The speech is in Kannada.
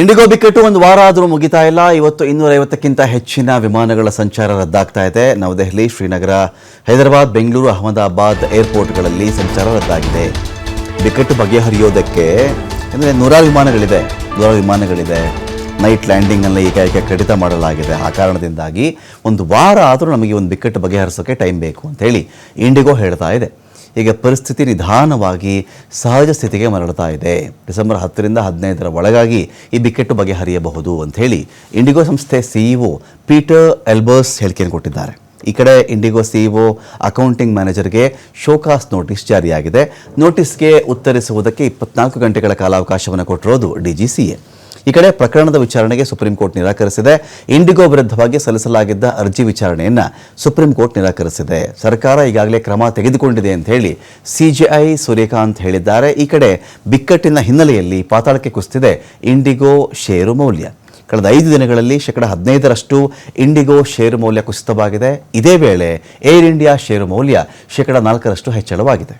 ಇಂಡಿಗೋ ಬಿಕ್ಕಟ್ಟು ಒಂದು ವಾರ ಆದರೂ ಮುಗಿತಾ ಇಲ್ಲ. ಇವತ್ತು ಇನ್ನೂರೈವತ್ತಕ್ಕಿಂತ ಹೆಚ್ಚಿನ ವಿಮಾನಗಳ ಸಂಚಾರ ರದ್ದಾಗ್ತಾ ಇದೆ. ನವದೆಹಲಿ, ಶ್ರೀನಗರ, ಹೈದರಾಬಾದ್, ಬೆಂಗಳೂರು, ಅಹಮದಾಬಾದ್ ಏರ್ಪೋರ್ಟ್ಗಳಲ್ಲಿ ಸಂಚಾರ ರದ್ದಾಗಿದೆ. ಬಿಕ್ಕಟ್ಟು ಬಗೆಹರಿಯೋದಕ್ಕೆ ಅಂದರೆ ನೂರಾರು ವಿಮಾನಗಳಿದೆ. ನೂರಾರು ವಿಮಾನಗಳಿದೆ. ನೈಟ್ ಲ್ಯಾಂಡಿಂಗನ್ನು ಈಗ ಈಗ ಕಡಿತ ಮಾಡಲಾಗಿದೆ. ಆ ಕಾರಣದಿಂದಾಗಿ ಒಂದು ವಾರ ಆದರೂ ನಮಗೆ ಒಂದು ಬಿಕ್ಕಟ್ಟು ಬಗೆಹರಿಸೋಕ್ಕೆ ಟೈಮ್ ಬೇಕು ಅಂತ ಹೇಳಿ ಇಂಡಿಗೋ ಹೇಳ್ತಾ ಇದೆ. ಈಗ ಪರಿಸ್ಥಿತಿ ನಿಧಾನವಾಗಿ ಸಹಜ ಸ್ಥಿತಿಗೆ ಮರಳುತ್ತಾ ಇದೆ. ಡಿಸೆಂಬರ್ ಹತ್ತರಿಂದ ಹದಿನೈದರ ಒಳಗಾಗಿ ಈ ಬಿಕ್ಕಟ್ಟು ಬಗೆಹರಿಯಬಹುದು ಹೇಳಿ ಇಂಡಿಗೋ ಸಂಸ್ಥೆ ಸಿಇಒ ಪೀಟರ್ ಎಲ್ಬರ್ಸ್ ಹೇಳಿಕೆಯನ್ನು ಕೊಟ್ಟಿದ್ದಾರೆ. ಈ ಕಡೆ ಇಂಡಿಗೋ ಸಿಇಒ ಅಕೌಂಟಿಂಗ್ ಮ್ಯಾನೇಜರ್ಗೆ ಶೋಕಾಸ್ ನೋಟಿಸ್ ಜಾರಿಯಾಗಿದೆ. ನೋಟಿಸ್ಗೆ ಉತ್ತರಿಸುವುದಕ್ಕೆ ಇಪ್ಪತ್ನಾಲ್ಕು ಗಂಟೆಗಳ ಕಾಲಾವಕಾಶವನ್ನು ಕೊಟ್ಟಿರೋದು ಡಿಜಿಸಿಎ ಈ ಕಡೆ ಪ್ರಕರಣದ ವಿಚಾರಣೆಗೆ ಸುಪ್ರೀಂ ಕೋರ್ಟ್ ನಿರಾಕರಿಸಿದೆ. ಇಂಡಿಗೋ ವಿರುದ್ಧವಾಗಿ ಸಲ್ಲಿಸಲಾಗಿದ್ದ ಅರ್ಜಿ ವಿಚಾರಣೆಯನ್ನು ಸುಪ್ರೀಂ ಕೋರ್ಟ್ ನಿರಾಕರಿಸಿದೆ. ಸರ್ಕಾರ ಈಗಾಗಲೇ ಕ್ರಮ ತೆಗೆದುಕೊಂಡಿದೆ ಅಂತ ಹೇಳಿ ಸಿಜೆಐ ಸೂರ್ಯಕಾಂತ್ ಹೇಳಿದ್ದಾರೆ. ಈ ಕಡೆ ಬಿಕ್ಕಟ್ಟಿನ ಹಿನ್ನೆಲೆಯಲ್ಲಿ ಪಾತಾಳಕ್ಕೆ ಕುಸಿದಿದೆ ಇಂಡಿಗೋ ಷೇರು ಮೌಲ್ಯ. ಕಳೆದ ಐದು ದಿನಗಳಲ್ಲಿ ಶೇಕಡ ಹದಿನೈದರಷ್ಟು ಇಂಡಿಗೋ ಷೇರು ಮೌಲ್ಯ ಕುಸಿತವಾಗಿದೆ. ಇದೇ ವೇಳೆ ಏರ್ ಇಂಡಿಯಾ ಷೇರು ಮೌಲ್ಯ ಶೇಕಡ ನಾಲ್ಕರಷ್ಟು ಹೆಚ್ಚಳವಾಗಿದೆ.